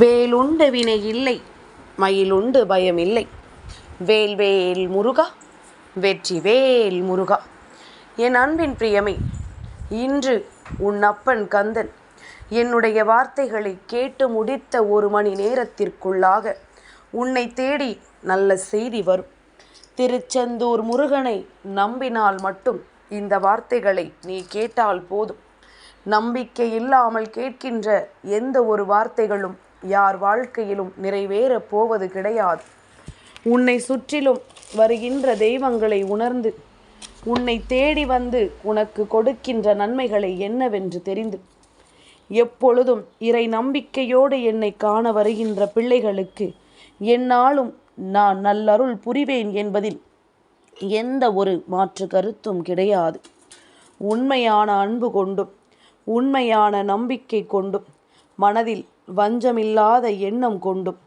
வேலுண்டு வினை இல்லை மயிலுண்டு பயம் இல்லை. வேல் வேல் முருகா வெற்றி வேல் முருகா. என் அன்பின் பிரியமே இன்று உன் அப்பன் கந்தன் என்னுடைய வார்த்தைகளை கேட்டு முடித்த ஒரு மணி நேரத்திற்குள்ளாக உன்னை தேடி நல்ல செய்தி வரும். திருச்செந்தூர் முருகனை நம்பினால் மட்டும் இந்த வார்த்தைகளை நீ கேட்டால் போதும். நம்பிக்கை இல்லாமல் கேட்கின்ற எந்த ஒரு வார்த்தைகளும் யார் வாழ்க்கையிலும் நிறைவேறப் போவது கிடையாது. உன்னை சுற்றிலும் வருகின்ற தெய்வங்களை உணர்ந்து உன்னை தேடி வந்து உனக்கு கொடுக்கின்ற நன்மைகளை என்னவென்று தெரிந்து எப்பொழுதும் இறை நம்பிக்கையோடு என்னை காண வருகின்ற பிள்ளைகளுக்கு என்னாலும் நான் நல்லருள் புரிவேன் என்பதில் எந்த ஒரு மாற்று கருத்தும் கிடையாது. உண்மையான அன்பு கொண்டும் உண்மையான நம்பிக்கை கொண்டும் மனதில் வஞ்சமில்லாத எண்ணம் கொண்டும்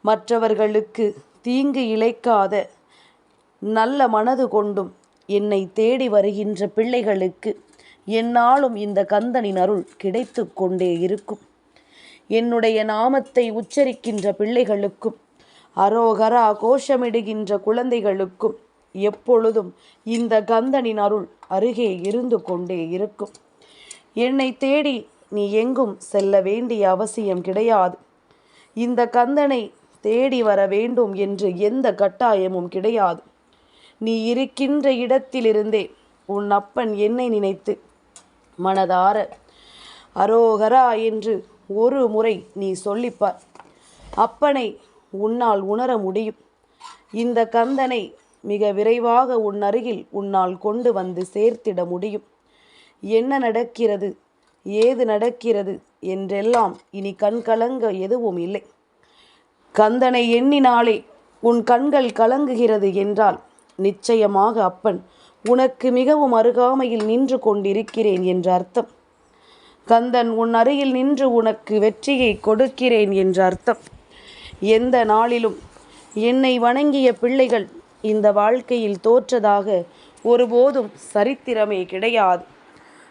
மற்றவர்களுக்கு தீங்கு இழைக்காத நல்ல மனது கொண்டும் என்னை தேடி வருகின்ற பிள்ளைகளுக்கு என்னாலும் இந்த கந்தனின் அருள் கிடைத்து கொண்டே இருக்கும். என்னுடைய நாமத்தை உச்சரிக்கின்ற பிள்ளைகளுக்கும் அரோகரா கோஷமிடுகின்ற குழந்தைகளுக்கும் எப்பொழுதும் இந்த கந்தனின் அருள் அருகே இருந்து கொண்டே இருக்கும். என்னை தேடி நீ எங்கும் செல்ல வேண்டிய அவசியம் கிடையாது. இந்த கந்தனை தேடி வர வேண்டும் என்று எந்த கட்டாயமும் கிடையாது. நீ இருக்கின்ற இடத்திலிருந்தே உன் அப்பன் என்னை நினைத்து மனதார அரோகரா என்று ஒரு முறை நீ சொல்லிப்பார். அப்பனை உன்னால் உணர முடியும். இந்த கந்தனை மிக விரைவாக உன் அருகில் உன்னால் கொண்டு வந்து சேர்த்திட முடியும். என்ன நடக்கிறது? ஏது நடக்கிறது என்றெல்லாம் இனி கண் கலங்க எதுவும் இல்லை. கந்தனை எண்ணினாலே உன் கண்கள் கலங்குகிறது என்றால் நிச்சயமாக அப்பன் உனக்கு மிகவும் அருகாமையில் நின்று கொண்டிருக்கிறேன் என்ற அர்த்தம். கந்தன் உன் அருகில் நின்று உனக்கு வெற்றியை கொடுக்கிறேன் என்ற அர்த்தம். எந்த நாளிலும் என்னை வணங்கிய பிள்ளைகள் இந்த வாழ்க்கையில் தோற்றதாக ஒருபோதும் சரித்திரமே கிடையாது.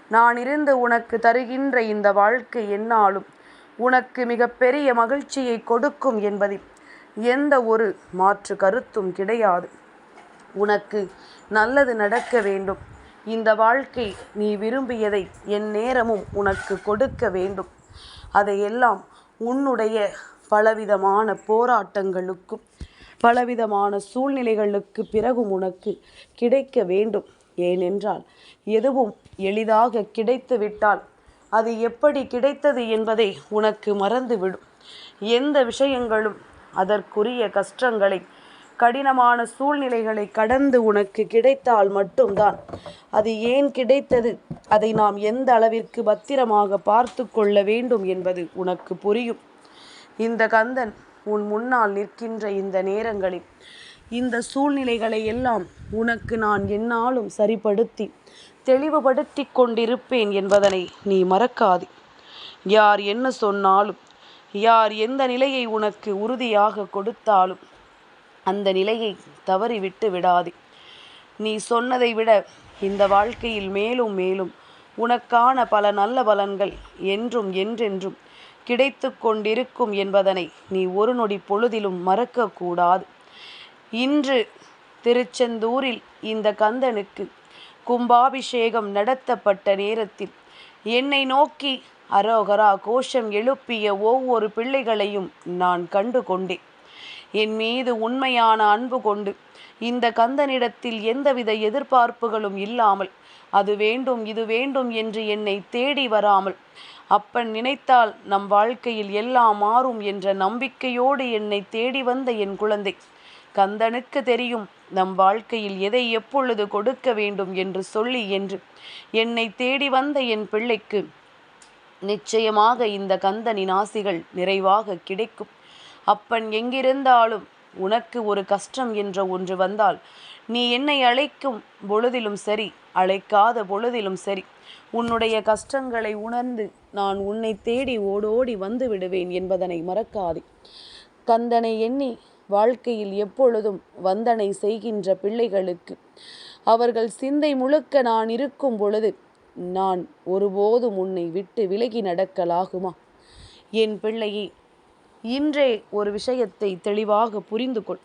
நான் இருந்து உனக்கு தருகின்ற இந்த வாழ்க்கை என்னாலும் உனக்கு மிகப்பெரிய மகிழ்ச்சியை கொடுக்கும் என்பதில் எந்த ஒரு மாற்று கருத்தும் கிடையாது. உனக்கு நல்லது நடக்க வேண்டும். இந்த வாழ்க்கை நீ விரும்பியதை என் நேரமும் உனக்கு கொடுக்க வேண்டும். அதையெல்லாம் உன்னுடைய பலவிதமான போராட்டங்களுக்கும் பலவிதமான சூழ்நிலைகளுக்கு பிறகும் உனக்கு கிடைக்க வேண்டும். ஏனென்றால் எதுவும் எளிதாக கிடைத்துவிட்டால் அது எப்படி கிடைத்தது என்பதை உனக்கு மறந்துவிடும். எந்த விஷயங்களும் அதற்குரிய கஷ்டங்களை கடினமான சூழ்நிலைகளை கடந்து உனக்கு கிடைத்தால் மட்டும்தான். அது ஏன் கிடைத்தது? அதை நாம் எந்த அளவிற்கு பத்திரமாக பார்த்து கொள்ள வேண்டும் என்பது உனக்கு புரியும். இந்த கந்தன் உன் முன்னால் நிற்கின்ற இந்த நேரங்களில் இந்த சூழ்நிலைகளை எல்லாம் உனக்கு நான் என்னாலும் சரிப்படுத்தி தெளிவுபடுத்தி கொண்டிருப்பேன் என்பதனை நீ மறக்காது. யார் என்ன சொன்னாலும் யார் எந்த நிலையை உனக்கு உறுதியாக கொடுத்தாலும் அந்த நிலையை தவறிவிட்டு விடாதே. நீ சொன்னதை விட இந்த வாழ்க்கையில் மேலும் மேலும் உனக்கான பல நல்ல பலன்கள் என்றும் என்றென்றும் கிடைத்து கொண்டிருக்கும் என்பதனை நீ ஒரு நொடி பொழுதிலும் மறக்கக்கூடாது இன்று திருச்செந்தூரில் இந்த கந்தனுக்கு கும்பாபிஷேகம் நடத்தப்பட்ட நேரத்தில் என்னை நோக்கி அரோகரா கோஷம் எழுப்பிய ஒவ்வொரு பிள்ளைகளையும் நான் கண்டு கொண்டேன். என் மீது உண்மையான அன்பு கொண்டு இந்த கந்தனிடத்தில் எந்தவித எதிர்பார்ப்புகளும் இல்லாமல் அது வேண்டும் இது வேண்டும் என்று என்னை தேடி வராமல் அப்பன் நினைத்தால் நம் வாழ்க்கையில் எல்லாம் மாறும் என்ற நம்பிக்கையோடு என்னை தேடி வந்த என் குழந்தை கந்தனுக்கு தெரியும் நம் வாழ்க்கையில் எதை எப்பொழுது கொடுக்க வேண்டும் என்று சொல்லி என்று. என்னை தேடி வந்த என் பிள்ளைக்கு நிச்சயமாக இந்த கந்தனின் ஆசிகள் நிறைவாக கிடைக்கும். அப்பன் எங்கிருந்தாலும் உனக்கு ஒரு கஷ்டம் என்ற ஒன்று வந்தால் நீ என்னை அழைக்கும் பொழுதிலும் சரி அழைக்காத பொழுதிலும் சரி உன்னுடைய கஷ்டங்களை உணர்ந்து நான் உன்னை தேடி ஓடோடி வந்து விடுவேன் என்பதனை மறக்காதே. கந்தனை எண்ணி வாழ்க்கையில் எப்பொழுதும் வந்தனை செய்கின்ற பிள்ளைகளுக்கு. அவர்கள் சிந்தை முழுக்க நான் இருக்கும் பொழுது நான் ஒருபோதும் உன்னை விட்டு விலகி நடக்கலாகுமா? என் பிள்ளையே இன்றே ஒரு விஷயத்தை தெளிவாக புரிந்து கொள்.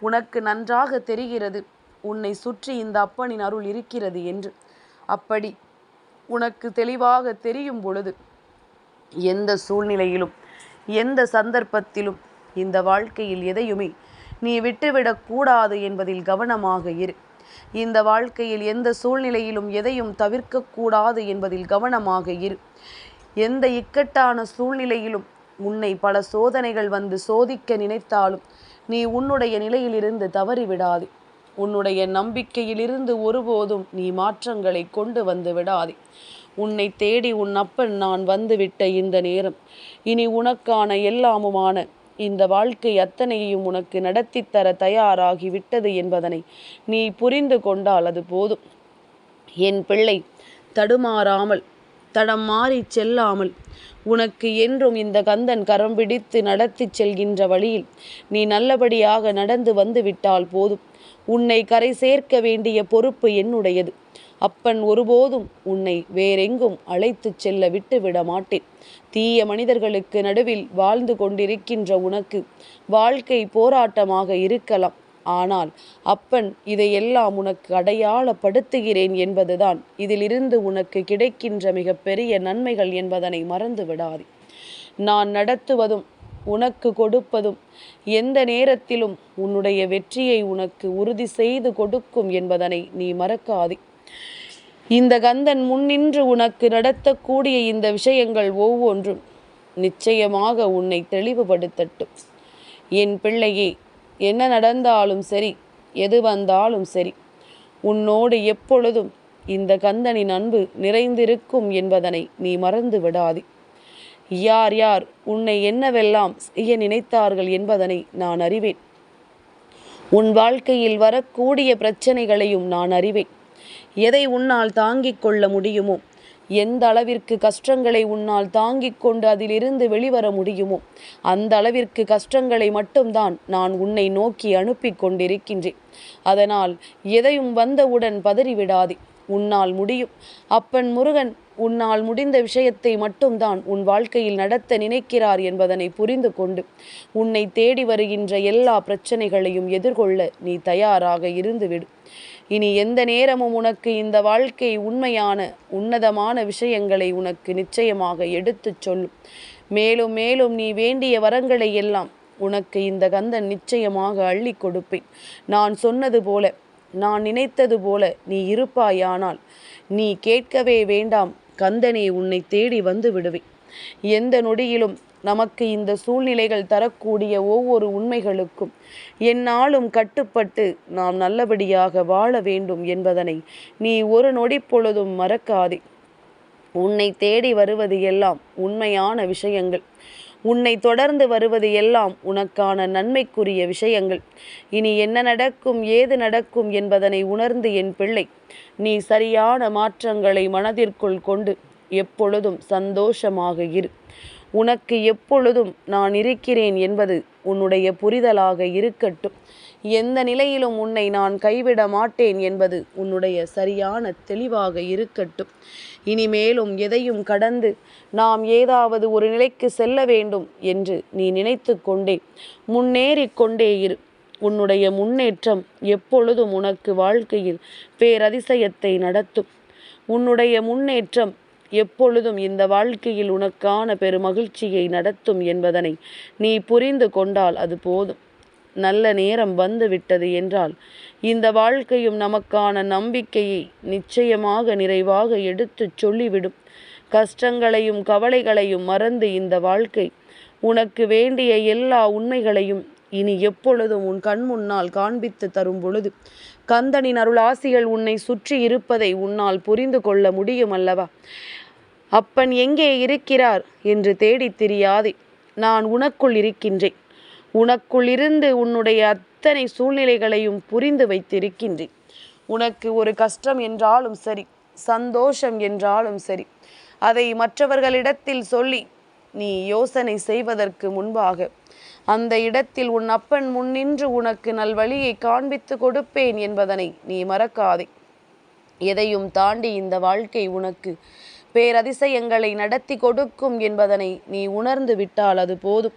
உனக்கு நன்றாக தெரிகிறது உன்னை சுற்றி இந்த அப்பனின் அருள் இருக்கிறது என்று. அப்படி உனக்கு தெளிவாக தெரியும் பொழுது எந்த சூழ்நிலையிலும் எந்த சந்தர்ப்பத்திலும் இந்த வாழ்க்கையில் எதையுமே நீ விட்டுவிடக்கூடாது என்பதில் கவனமாக இரு. இந்த வாழ்க்கையில் எந்த சூழ்நிலையிலும் எதையும் தவிர்க்கக்கூடாது என்பதில் கவனமாக இரு. எந்த இக்கட்டான சூழ்நிலையிலும் உன்னை பல சோதனைகள் வந்து சோதிக்க நினைத்தாலும் நீ உன்னுடைய நிலையிலிருந்து தவறிவிடாதே. உன்னுடைய நம்பிக்கையிலிருந்து ஒருபோதும் நீ மாற்றங்களை கொண்டு வந்து விடாதே. உன்னை தேடி உன் அப்பன் நான் வந்துவிட்ட இந்த நேரம் இனி உனக்கான எல்லாமுமான இந்த வாழ்க்கை அத்தனையையும் உனக்கு நடத்தித்தர தயாராகி விட்டது என்பதனை நீ புரிந்து கொண்டால் அது போதும். என் பிள்ளை தடுமாறாமல் தடம் மாறி செல்லாமல் உனக்கு என்றும் இந்த கந்தன் கரம் பிடித்து நடத்திச் செல்கின்ற வழியில் நீ நல்லபடியாக நடந்து வந்து விட்டால் போதும். உன்னை கரை சேர்க்க வேண்டிய பொறுப்பு என்னுடையது. அப்பன் ஒருபோதும் உன்னை வேறெங்கும் அழைத்துச் செல்ல விட்டு விடமாட்டேன் தீய மனிதர்களுக்கு நடுவில் வாழ்ந்து கொண்டிருக்கின்ற உனக்கு வாழ்க்கை போராட்டமாக இருக்கலாம். ஆனால் அப்பன் இதையெல்லாம் உனக்கு அடையாளப்படுத்துகிறேன் என்பதுதான். இதிலிருந்து உனக்கு கிடைக்கின்ற மிகப்பெரிய நன்மைகள் என்பதனை மறந்து விடாதே நான் நடத்துவதும் உனக்கு கொடுப்பதும் எந்த நேரத்திலும் உன்னுடைய வெற்றியை உனக்கு உறுதி செய்து கொடுக்கும் என்பதனை நீ மறக்காதே. இந்த கந்தன் முன்னின்று உனக்கு நடத்தக்கூடிய இந்த விஷயங்கள் ஒவ்வொன்றும் நிச்சயமாக உன்னை தெளிவுபடுத்தட்டும். என் பிள்ளையே என்ன நடந்தாலும் சரி எது வந்தாலும் சரி உன்னோடு எப்பொழுதும் இந்த கந்தனின் அன்பு நிறைந்திருக்கும் என்பதனை நீ மறந்து விடாதே. யார் யார் உன்னை என்னவெல்லாம் செய்ய நினைத்தார்கள் என்பதனை நான் அறிவேன். உன் வாழ்க்கையில் வரக்கூடிய பிரச்சனைகளையும் நான் அறிவேன். எதை உன்னால் தாங்கிக் கொள்ள முடியுமோ? எந்த அளவிற்கு கஷ்டங்களை உன்னால் தாங்கிக் கொண்டு அதிலிருந்து வெளிவர முடியுமோ? அந்த அளவிற்கு கஷ்டங்களை மட்டும்தான் நான் உன்னை நோக்கி அனுப்பி கொண்டிருக்கின்றேன். அதனால் எதையும் வந்தவுடன் பதறிவிடாதே. உன்னால் முடியும். அப்பன் முருகன் உன்னால் முடிந்த விஷயத்தை மட்டும்தான் உன் வாழ்க்கையில் நடத்த நினைக்கிறார் என்பதனை புரிந்து கொண்டு உன்னை தேடி வருகின்ற எல்லா பிரச்சனைகளையும் எதிர்கொள்ள நீ தயாராக இருந்துவிடு. இனி எந்த நேரமும் உனக்கு இந்த வாழ்க்கை உண்மையான உன்னதமான விஷயங்களை உனக்கு நிச்சயமாக எடுத்துச் சொல்லும். மேலும் மேலும் நீ வேண்டிய வரங்களை எல்லாம் உனக்கு இந்த கந்தன் நிச்சயமாக அள்ளி கொடுப்பேன். நான் சொன்னது போல நான் நினைத்தது போல நீ இருப்பாயானால் நீ கேட்கவே வேண்டாம். கந்தனே உன்னை தேடி வந்து விடுவேன். எந்த நொடியிலும் நமக்கு இந்த சூழ்நிலைகள் தரக்கூடிய ஒவ்வொரு உண்மைகளுக்கும் என்னாலும் கட்டுப்பட்டு நாம் நல்லபடியாக வாழ வேண்டும் என்பதனை நீ ஒரு நொடி பொழுதும் மறக்காதே. உன்னை தேடி வருவது எல்லாம் உண்மையான விஷயங்கள். உன்னை தொடர்ந்து வருவது எல்லாம் உனக்கான நன்மைக்குரிய விஷயங்கள். இனி என்ன நடக்கும் ஏது நடக்கும் என்பதனை உணர்ந்து என் பிள்ளை நீ சரியான மாற்றங்களை மனதிற்குள் கொண்டு எப்பொழுதும் சந்தோஷமாக இரு. உனக்கு எப்பொழுதும் நான் இருக்கிறேன் என்பது உன்னுடைய புரிதலாக இருக்கட்டும். எந்த நிலையிலும் உன்னை நான் கைவிட மாட்டேன் என்பது உன்னுடைய சரியான தெளிவாக இருக்கட்டும். இனிமேலும் எதையும் கடந்து நாம் ஏதாவது ஒரு நிலைக்கு செல்ல வேண்டும் என்று நீ நினைத்து கொண்டே முன்னேறிக் கொண்டே இரு. உன்னுடைய முன்னேற்றம் எப்பொழுதும் உனக்கு வாழ்க்கையில் பேரதிசயத்தை நடத்தும். உன்னுடைய முன்னேற்றம் எப்பொழுதும் இந்த வாழ்க்கையில் உனக்கான பெருமகிழ்ச்சியை நடத்தும் என்பதனை நீ புரிந்து கொண்டால் அது போதும். நல்ல நேரம் வந்து விட்டது என்றால் இந்த வாழ்க்கையும் நமக்கான நம்பிக்கையை நிச்சயமாக நிறைவாக எடுத்துச் சொல்லிவிடும். கஷ்டங்களையும் கவலைகளையும் மறந்து இந்த வாழ்க்கை. உனக்கு வேண்டிய எல்லா உண்மைகளையும் இனி எப்பொழுதும் உன் கண் முன்னால் காண்பித்து தரும் பொழுது கந்தனின் அருளாசிகள் உன்னை சுற்றி இருப்பதை உன்னால் புரிந்து கொள்ள முடியும் அல்லவா அப்பன் எங்கே இருக்கிறார் என்று தேடித் தெரியாதே நான் உனக்குள் இருக்கின்றேன். உனக்குள்ளிருந்து உன்னுடைய அத்தனை சூழ்நிலைகளையும் புரிந்து வைத்திருக்கின்றேன். உனக்கு ஒரு கஷ்டம் என்றாலும் சரி சந்தோஷம் என்றாலும் சரி அதை மற்றவர்களிடத்தில் சொல்லி நீ யோசனை செய்வதற்கு முன்பாக அந்த இடத்தில் உன் அப்பன் முன்னின்று உனக்கு நல்வழியை காண்பித்து கொடுப்பேன் என்பதனை நீ மறக்காதே. எதையும் தாண்டி இந்த வாழ்க்கை உனக்கு பேரதிசயங்களை நடத்தி கொடுக்கும் என்பதனை நீ உணர்ந்து விட்டால் அது போதும்.